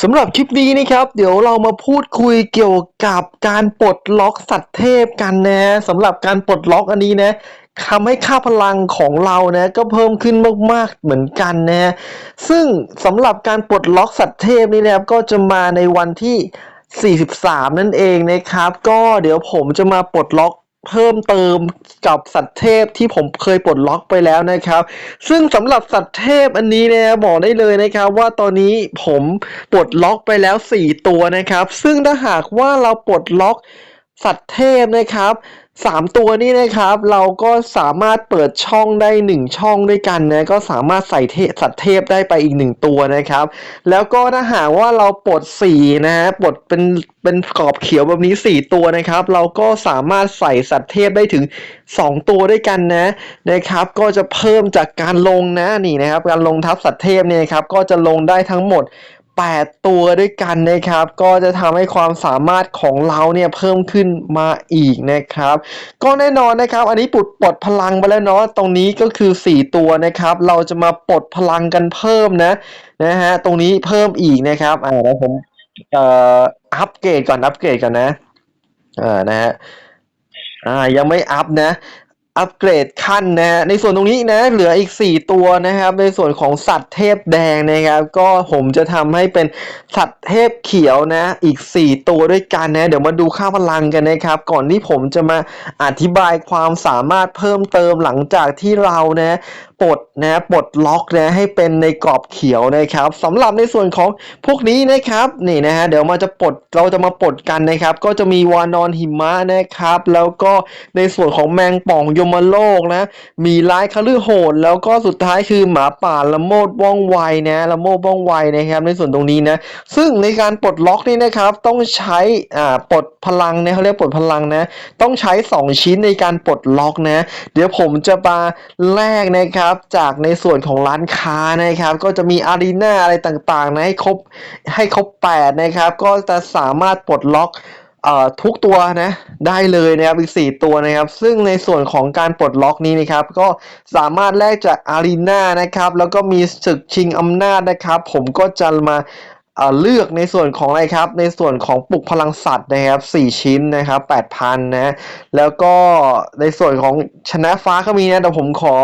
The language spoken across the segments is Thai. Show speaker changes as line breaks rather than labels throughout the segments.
สำหรับคลิปนี้นะครับ เดี๋ยวเรามาพูดคุยเกี่ยวกับการปลดล็อกสัตว์เทพกันนะสำหรับการปลดล็อกอันนี้นะทำให้ค่าพลังของเรานะก็เพิ่มขึ้นมากๆเหมือนกันนะซึ่งสำหรับการปลดล็อกสัตว์เทพนี่นะครับก็จะมาในวันที่ 43 นั่นเองนะครับ ก็เดี๋ยวผมจะมาปลดล็อก เพิ่มเติมกับสัตว์เทพที่ผมเคยปลดล็อกไปแล้วนะครับ ซึ่งสำหรับสัตว์เทพอันนี้นะบอกได้เลยนะครับ ว่าตอนนี้ผมปลดล็อกไปแล้ว 4 ตัวนะครับ ซึ่งถ้าหากว่าเราปลดล็อกสัตว์เทพนะครับ สามตัวนี้นะครับ เราก็สามารถเปิดช่องได้หนึ่งช่องด้วยกันนะก็สามารถใส่เทสัตว์เทพได้ไปอีกหนึ่งตัวนะครับ แล้วก็ถ้าหากว่าเราปลดสีนะฮะปลดเป็นเป็นกรอบเขียวแบบนี้4ตัวนะครับ เราก็สามารถใส่สัตว์เทพได้ถึง2ตัวด้วยกันนะนะครับ ก็จะเพิ่มจากการลงนะนี่นะครับ การลงทับสัตว์เทพเนี่ยครับก็จะลงได้ทั้งหมด 8 ตัวด้วยกันนะครับ ก็จะทำให้ความสามารถของเราเนี่ยเพิ่มขึ้นมาอีกนะครับ ก็แน่นอนนะครับ อันนี้ปลดปลดพลังไปแล้วเนาะตรงนี้ก็คือ 4 ตัวนะครับ เราจะมาปลดพลังกันเพิ่มนะนะฮะตรงนี้เพิ่มอีกนะครับอ่าแล้วผมเอ่ออัปเกรดก่อนอัปเกรดก่อนนะอ่านะฮะอ่ายังไม่อัพนะ อัปเกรดขั้นนะฮะในส่วนตรงนี้นะเหลืออีก 4 ตัวนะครับ ในส่วนของสัตว์เทพแดงนะครับ ก็ผมจะทำให้เป็นสัตว์เทพเขียวนะ อีก 4 ตัวด้วยกันนะ เดี๋ยวมาดูค่าพลังกันนะครับ ก่อนที่ผมจะมาอธิบายความสามารถเพิ่มเติมหลังจากที่เรานะ ปลดนะปลดล็อกนะให้เป็นในกรอบเขียวนะครับสำหรับในส่วนของพวกนี้นะครับนี่นะฮะเดี๋ยวมาจะปลดเราจะมาปลดกันนะครับ ก็จะมีวานอนหิมะนะครับ แล้วก็ในส่วนของแมงป่องยมโลกนะ มีร้ายคลือโหด แล้วก็สุดท้ายคือหมาป่าละโมดว่องไวนะละโมดว่องไวนะครับ ในส่วนตรงนี้นะ ซึ่งในการปลดล็อกนี่นะครับต้องใช้อ่าปลดพลังนะเขาเรียกปลดพลังนะ ต้องใช้ 2 ชิ้นในการปลดล็อกนะ เดี๋ยวผมจะมาแลกนะครับับ จากในส่วนของร้านค้านะครับ ก็จะมีอารีนาอะไรต่างๆนะให้ครบให้ครบ8นะครับ ก็จะสามารถปลดล็อกเอ่อทุกตัวนะได้เลยนะครับอีก 4 ตัวนะครับ ซึ่งในส่วนของการปลดล็อกนี้นะครับ ก็สามารถแลกจากอารีนานะครับ แล้วก็มีศึกชิงอำนาจนะครับ ผมก็จะมา เลือกในส่วนของอะไรครับ ในส่วนของปลุกพลังสัตว์นะครับ4ชิ้นนะครับ8,000นะแล้วก็ในส่วนของชนะฟ้าก็มีนะแต่ผมขอ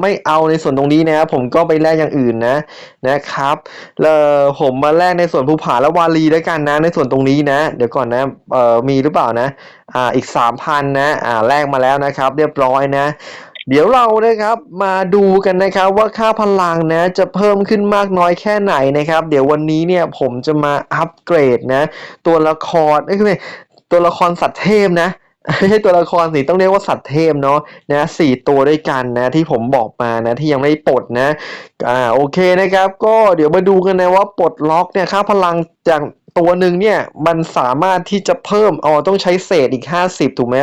ไม่เอาในส่วนตรงนี้นะครับผมก็ไปแลกอย่างอื่นนะนะครับแล้วผมมาแลกในส่วนภูผาและวาลีด้วยกันนะ ในส่วนตรงนี้นะ เดี๋ยวก่อนนะเอ่อมีหรือเปล่านะอ่าอีก3,000นะอ่าแลกมาแล้วนะครับ เรียบร้อยนะ เดี๋ยวเรานะครับมาดูกันนะครับว่าค่าพลังนะจะเพิ่มขึ้นมากน้อยแค่ไหนนะครับ เดี๋ยววันนี้เนี่ยผมจะมาอัปเกรดนะ ตัวละครเอ้ยไม่ใช่ตัวละครสัตว์เทพนะไม่ใช่ตัวละครสิต้องเรียกว่าสัตว์เทพเนาะนะสี่ตัวด้วยกันนะที่ผมบอกมานะที่ยังไม่ปลดนะอ่าโอเคนะครับ ก็เดี๋ยวมาดูกันนะว่าปลดล็อกเนี่ยค่าพลังจากตัวหนึ่งเนี่ยมันสามารถที่จะเพิ่มอ๋อต้องใช้เศษอีก 50 ถูกไหม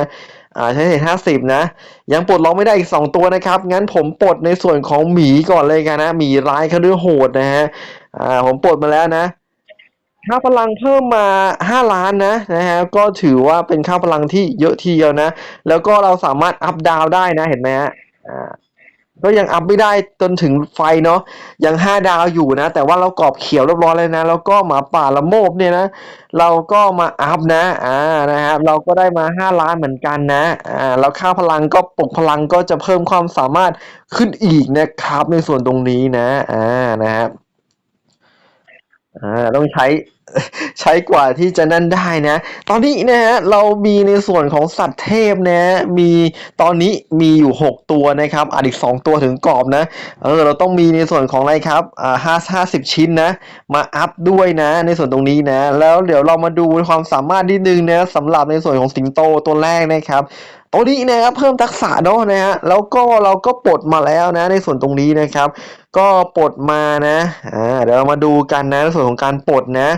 อ่าใช้เศษ50นะ ยังปลดล็อกไม่ได้อีกสองตัวนะครับ งั้นผมปลดในส่วนของหมีก่อนเลยกันนะหมีร้ายเขาด้วยโหดนะฮะอ่าผมปลดมาแล้วนะค่าพลังเพิ่มมา 5 ล้านนะนะฮะก็ถือว่าเป็นค่าพลังที่เยอะทีเดียวนะ แล้วก็เราสามารถอัพดาวได้นะเห็นไหมฮะอ่า ก็ยังอัพไม่ได้จนถึงไฟเนาะยัง5ดาวอยู่นะ แต่ว่าเรากรอบเขียวเรียบร้อยเลยนะ แล้วก็หมาป่าละโมบเนี่ยนะ เราก็มาอัพนะอ่านะฮะเราก็ได้มา5ล้านเหมือนกันนะอ่าแล้วค่าพลังก็ปกพลังก็จะเพิ่มความสามารถขึ้นอีกนะครับในส่วนตรงนี้นะอ่านะครับอ่าต้องใช้ ใช้กว่าที่จะนั่นได้นะ ตอนนี้นะฮะเรามีในส่วนของสัตว์เทพนะมีตอนนี้มีอยู่ 6 ตัวนะครับอาอีก2ตัวถึงกรอบนะเออเราต้องมีในส่วนของอะไรครับอ่าห้าห้าสิบชิ้นนะมาอัพด้วยนะในส่วนตรงนี้นะ แล้วเดี๋ยวเรามาดูความสามารถนิดนึงนะสำหรับในส่วนของสิงโตตัวแรกนะครับตัวนี้นะครับเพิ่มทักษะเนาะนะฮะแล้วก็เราก็ปลดมาแล้วนะในส่วนตรงนี้นะครับ ก็ปลดมานะอ่าเดี๋ยวเรามาดูกันนะในส่วนของการปลดนะ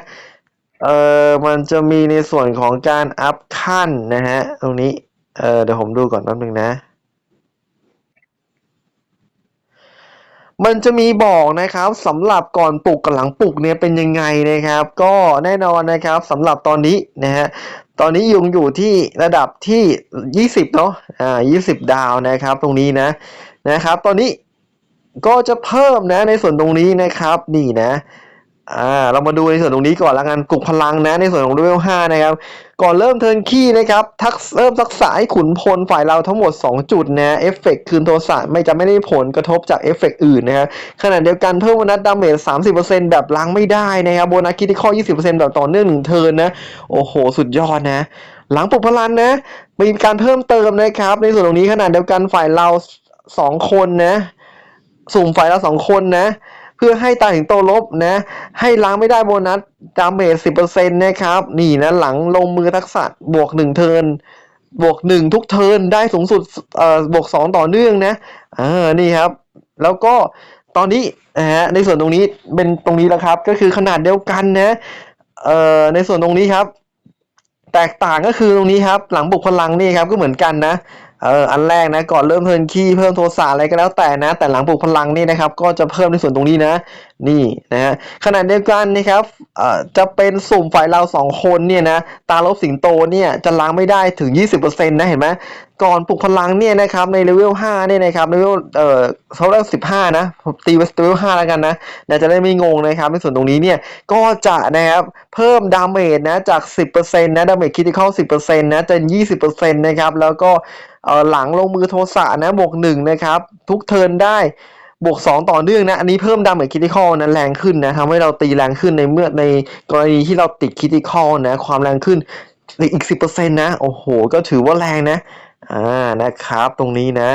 เออมันจะมีในส่วนของการอัพขั้นนะฮะ ตรงนี้ เออเดี๋ยวผมดูก่อนแป๊บนึงนะ มันจะมีบอกนะครับสำหรับก่อนปลุกกับหลังปลุกเนี่ยเป็นยังไงนะครับ ก็แน่นอนนะครับสำหรับตอนนี้นะฮะตอนนี้ยุงอยู่ที่ระดับที่ 20 เนาะอ่า 20 ดาวนะครับ ตรงนี้นะนะครับ ตอนนี้ก็จะเพิ่มนะในส่วนตรงนี้นะครับ นี่นะ อ่าเรามาดูในส่วนตรงนี้ก่อนละกันปลุกพลังนะในส่วนของเลเวล5นะครับ ก่อนเริ่มเทิร์นคีย์นะครับทักเริ่มทักษะให้ขุนพลฝ่ายเราทั้งหมด 2 จุดนะเอฟเฟกต์คืนโทสะไม่จะไม่ได้ผลกระทบจากเอฟเฟกต์อื่นนะครับขณะเดียวกันเพิ่มโบนัสดาเมจ30%แบบล้างไม่ได้นะครับโบนัสคิติคอล20%แบบต่อเนื่องหนึ่งเทิร์นนะ โอ้โห สุดยอดนะ หลังปลุกพลังนะมีการเพิ่มเติมนะครับ ในส่วนตรงนี้ขณะเดียวกันฝ่ายเรา 2 คนนะ สุ่มฝ่ายเราสองคนนะ พื่อให้ตาถึงโตลบนะ ให้ล้างไม่ได้โบนัสดาเมจสิบเปอร์เซ็นต์นะครับ นี่นะหลังลงมือทักษะบวกหนึ่งเทินบวกหนึ่งทุกเทินได้สูงสุดเอ่อบวกสองต่อเนื่องนะอ่านี่ครับ แล้วก็ตอนนี้นะฮะในส่วนตรงนี้เป็นตรงนี้แล้วครับ ก็คือขนาดเดียวกันนะเอ่อในส่วนตรงนี้ครับ แตกต่างก็คือตรงนี้ครับ หลังบุกพลังนี่ครับก็เหมือนกันนะ เอออันแรกนะก่อนเริ่มเทิร์นคีย์เพิ่มโทสะอะไรก็แล้วแต่นะ แต่หลังปลุกพลังนี่นะครับ ก็จะเพิ่มในส่วนตรงนี้นะ นี่นะฮะขณะเดียวกันนะครับเอ่อจะเป็นสุ่มฝ่ายเราสองคนเนี่ยนะตาลบสิงโตเนี่ยจะล้างไม่ได้ถึง 20%นะเห็นไหม ก่อนปลุกพลังเนี่ยนะครับในเลเวล5เนี่ยนะครับเลเวลเอ่อเขาเรียก15นะผมตีไว้เลเวล5แล้วกันนะนะจะได้ไม่งงนะครับในส่วนตรงนี้เนี่ยก็จะนะครับเพิ่มดาเมจนะจาก 10%นะดาเมจคิติคอล10%นะจะ20%นะครับแล้วก็เอ่อหลังลงมือโทสะนะบวกหนึ่งนะครับทุกเทิร์นได้บวกสองต่อเนื่องนะ อันนี้เพิ่มดาเมจคิติคอลนั้นแรงขึ้นนะทำให้เราตีแรงขึ้นในเมื่อในกรณีที่เราติดคิติคอลนะความแรงขึ้นอีกสิบเปอร์เซ็นต์นะ โอ้โห ก็ถือว่าแรงนะ อ่านะครับตรงนี้นะ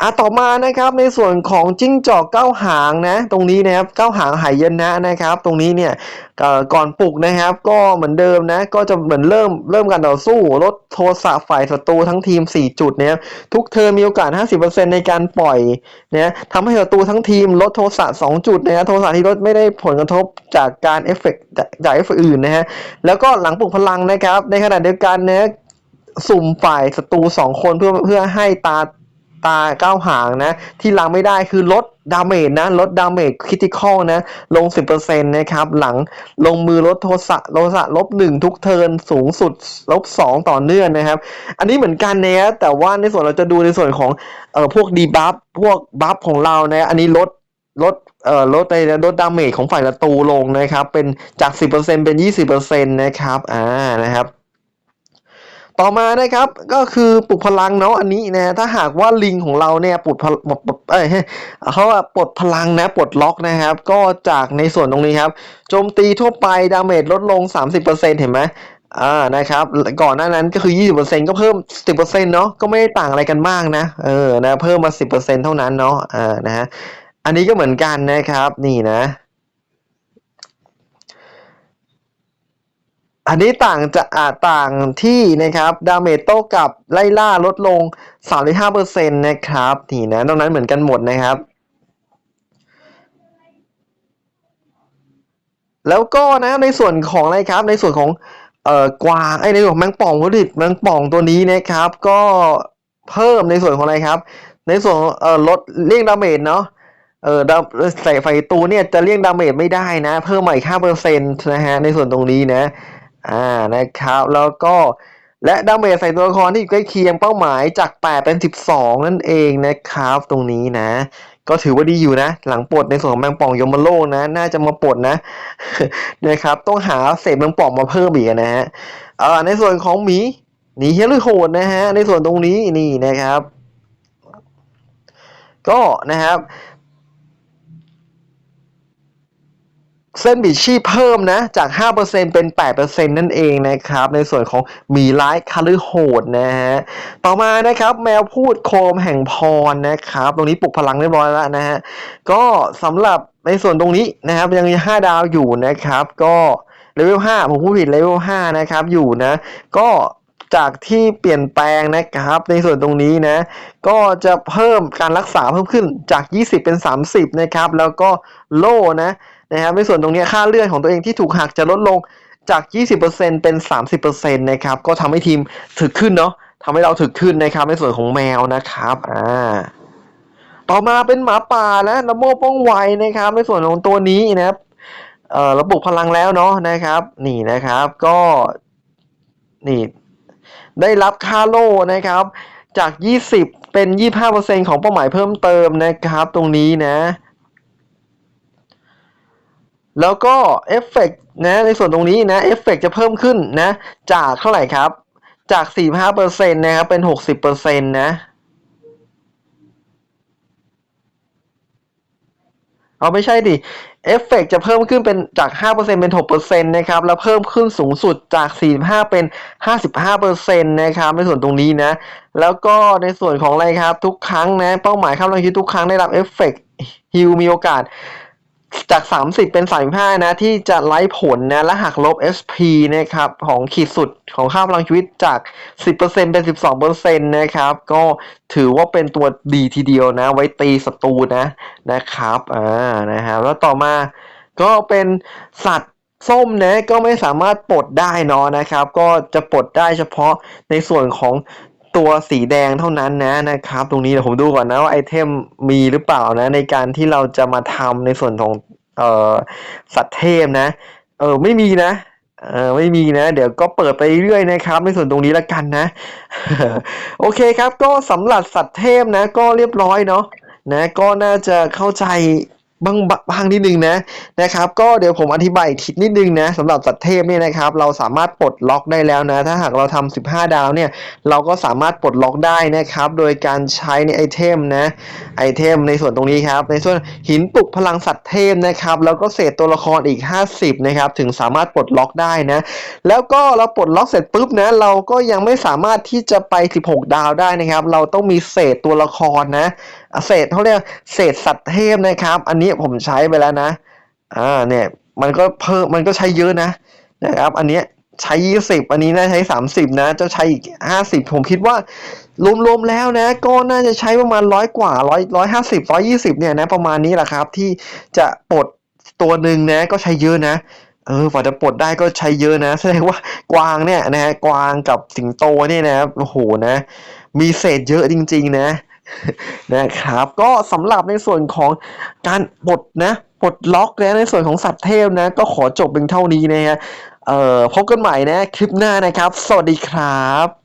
อะต่อมานะครับในส่วนของจิ้งจอกเก้าหางนะตรงนี้นะครับเก้าหางหายนะนะครับ ตรงนี้เนี่ยเอ่อก่อนปลุกนะครับ ก็เหมือนเดิมนะก็จะเหมือนเริ่มเริ่มการต่อสู้ลดโทสะฝ่ายศัตรูทั้งทีม 4 จุดเนี่ยทุกเทอมีโอกาส 50%ในการปล่อยนะทำให้ศัตรูทั้งทีมลดโทสะ2จุดนะโทสะที่ลดไม่ได้ผลกระทบจากการเอฟเฟกต์จากเอฟเฟกต์อื่นนะฮะแล้วก็หลังปลุกพลังนะครับ ในขณะเดียวกันนะ สุ่มฝ่ายศัตรู2คนเพื่อเพื่อให้ตาตาเก้าหางนะ ที่ล้างไม่ได้คือลดดาเมจนะลดดาเมจคริติคอลนะ ลง 10%นะครับ หลังลงมือลดโทสะโทสะลบหนึ่งทุกเทิร์นสูงสุดลบสองต่อเนื่องนะครับ อันนี้เหมือนกันนะแต่ว่าในส่วนเราจะดูในส่วนของเอ่อพวกดีบัฟพวกบัฟของเรานะ อันนี้ลดลดเอ่อลดในลดดาเมจของฝ่ายศัตรูลงนะครับ เป็นจาก 10%เป็น 20%นะครับอ่านะครับ ต่อมานะครับก็คือปลุกพลังเนาะอันนี้นะถ้าหากว่าลิงของเราเนี่ยปลุกพลปลดเอ้ยเขาว่าปลดพลังนะปลดล็อกนะครับ ก็จากในส่วนตรงนี้ครับโจมตีทั่วไปดาเมจลดลง 30%เห็นไหมอ่านะครับก่อนหน้านั้นก็คือ 20%ก็เพิ่ม 10%เนาะก็ไม่ได้ต่างอะไรกันมากนะเออนะเพิ่มมา 10%เท่านั้นเนาะอ่านะฮะอันนี้ก็เหมือนกันนะครับนี่นะ อันนี้ต่างจะอาต่างที่นะครับดาเมจโต้กับไล่ล่าลดลง 35%นะครับนี่นะตรงนั้นเหมือนกันหมดนะครับ แล้วก็นะในส่วนของอะไรครับ ในส่วนของเอ่อกวางไอ้ในส่วนของแมงป่องผลิตแมงป่องตัวนี้นะครับ ก็เพิ่มในส่วนของอะไรครับ ในส่วนเอ่อลดเลี่ยงดาเมจเนาะเออดาใส่ไฟตูเนี่ยจะเลี่ยงดาเมจไม่ได้นะ เพิ่มใหมาเปอีก5%นะฮะในส่วนตรงนี้นะ อ่านะครับ แล้วก็และดาเมจใส่ตัวละครที่อยู่ใกล้เคียงเป้าหมายจาก 8 เป็น 12 นั่นเองนะครับ ตรงนี้นะ ก็ถือว่าดีอยู่นะ หลังปลดในส่วนของแมงป่องยมโลกนะ น่าจะมาปลดนะนะครับ ต้องหาเศษแมงป่องมาเพิ่มอีกนะฮะอ่อในส่วนของหมีหนีเฮียโหดนะฮะ ในส่วนตรงนี้นี่นะครับ ก็นะครับ เส้นบิดชีพเพิ่มนะ จาก 5%เป็น 8%นั่นเองนะครับ ในส่วนของหมีร้ายคาลือโหดนะฮะ ต่อมานะครับแมวพูดโคมแห่งพรนะครับ ตรงนี้ปลุกพลังเรียบร้อยแล้วนะฮะ ก็สำหรับในส่วนตรงนี้นะครับยังมี5ดาวอยู่นะครับ ก็เลเวล5ผมพูดผิดเลเวล5นะครับอยู่นะ ก็จากที่เปลี่ยนแปลงนะครับ ในส่วนตรงนี้นะ ก็จะเพิ่มการรักษาเพิ่มขึ้นจาก 20 เป็น 30 นะครับ แล้วก็โล่นะ นะครับในส่วนตรงนี้ค่าเลือดของตัวเองที่ถูกหักจะลดลงจาก 20%เป็น 30%นะครับก็ทำให้ทีมถึกขึ้นเนาะทำให้เราถึกขึ้นนะครับในส่วนของแมวนะครับอ่าต่อมาเป็นหมาป่านะนโมป้องไวนะครับ ในส่วนของตัวนี้นะครับเอ่อระบบพลังแล้วเนาะนะครับ นี่นะครับก็นี่ได้รับค่าโล่นะครับจาก 20 เป็น 25%ของเป้าหมายเพิ่มเติมนะครับ ตรงนี้นะ แล้วก็เอฟเฟกต์นะในส่วนตรงนี้นะเอฟเฟกต์จะเพิ่มขึ้นนะจากเท่าไหร่ครับ จาก 45%นะครับเป็น 60%นะเอาไม่ใช่ดิเอฟเฟกต์จะเพิ่มขึ้นเป็นจาก 5%เป็น 6%นะครับ แล้วเพิ่มขึ้นสูงสุดจาก 45 เป็น 55%นะครับ ในส่วนตรงนี้นะ แล้วก็ในส่วนของอะไรครับ ทุกครั้งนะ เป้าหมายครับเราคิดทุกครั้งได้รับเอฟเฟกต์ฮิลมีโอกาส จาก 30 เป็น 35 นะ ที่จะไล่ผลนะ และหักลบ SP นะครับ ของขีดสุดของค่าพลังชีวิตจาก 10%เป็น 12%นะครับ ก็ถือว่าเป็นตัวดีทีเดียวนะ ไว้ตีศัตรูนะ นะครับ อ่า นะฮะ แล้วต่อมาก็เป็นสัตว์ส้มนะก็ไม่สามารถปลดได้เนาะนะครับ ก็จะปลดได้เฉพาะในส่วนของ ตัวสีแดงเท่านั้นนะนะครับ ตรงนี้เดี๋ยวผมดูก่อนนะว่าไอเทมมีหรือเปล่านะ ในการที่เราจะมาทำในส่วนของเอ่อสัตว์เทพนะ เออไม่มีนะเออไม่มีนะ เดี๋ยวก็เปิดไปเรื่อยนะครับ ในส่วนตรงนี้ละกันนะ โอเคครับ ก็สำหรับสัตว์เทพนะ ก็เรียบร้อยเนาะนะก็น่าจะเข้าใจ บางบางนิดนึงนะนะครับ ก็เดี๋ยวผมอธิบายอีกทีนิดนึงนะสำหรับสัตว์เทพเนี่ยนะครับ เราสามารถปลดล็อกได้แล้วนะ ถ้าหากเราทำ15 ดาวเนี่ย เราก็สามารถปลดล็อกได้นะครับ โดยการใช้ในไอเทมนะไอเทมในส่วนตรงนี้ครับ ในส่วนหินปลุกพลังสัตว์เทพนะครับ แล้วก็เศษตัวละครอีก 50 นะครับ ถึงสามารถปลดล็อกได้นะ แล้วก็เราปลดล็อกเสร็จปุ๊บนะ เราก็ยังไม่สามารถที่จะไป 16 ดาวได้นะครับ เราต้องมีเศษตัวละครนะ เศษเขาเรียกเศษสัตว์เทพนะครับ อันนี้ผมใช้ไปแล้วนะ อ่าเนี่ยมันก็เพิ่มมันก็ใช้เยอะนะนะครับ อันเนี้ยใช้ 20 อันนี้น่าใช้ 30 นะจะใช้อีก 50 ผมคิดว่ารวมๆแล้วนะ ก็น่าจะใช้ประมาณร้อยกว่าร้อยร้อยห้าสิบร้อยยี่สิบเนี่ยนะประมาณนี้แหละครับ ที่จะปลดตัวหนึ่งนะ ก็ใช้เยอะนะเออกว่าจะปลดได้ก็ใช้เยอะนะแสดงว่ากวางเนี่ยนะฮะกวางกับสิงโตเนี่ยนะโอ้โหนะ มีเศษเยอะจริง ๆ นะ นะครับ ก็สำหรับในส่วนของการปลดนะปลดล็อกนะในส่วนของสัตว์เทพนะ ก็ขอจบเพียงเท่านี้นะฮะเอ่อพบกันใหม่นะ คลิปหน้านะครับ สวัสดีครับ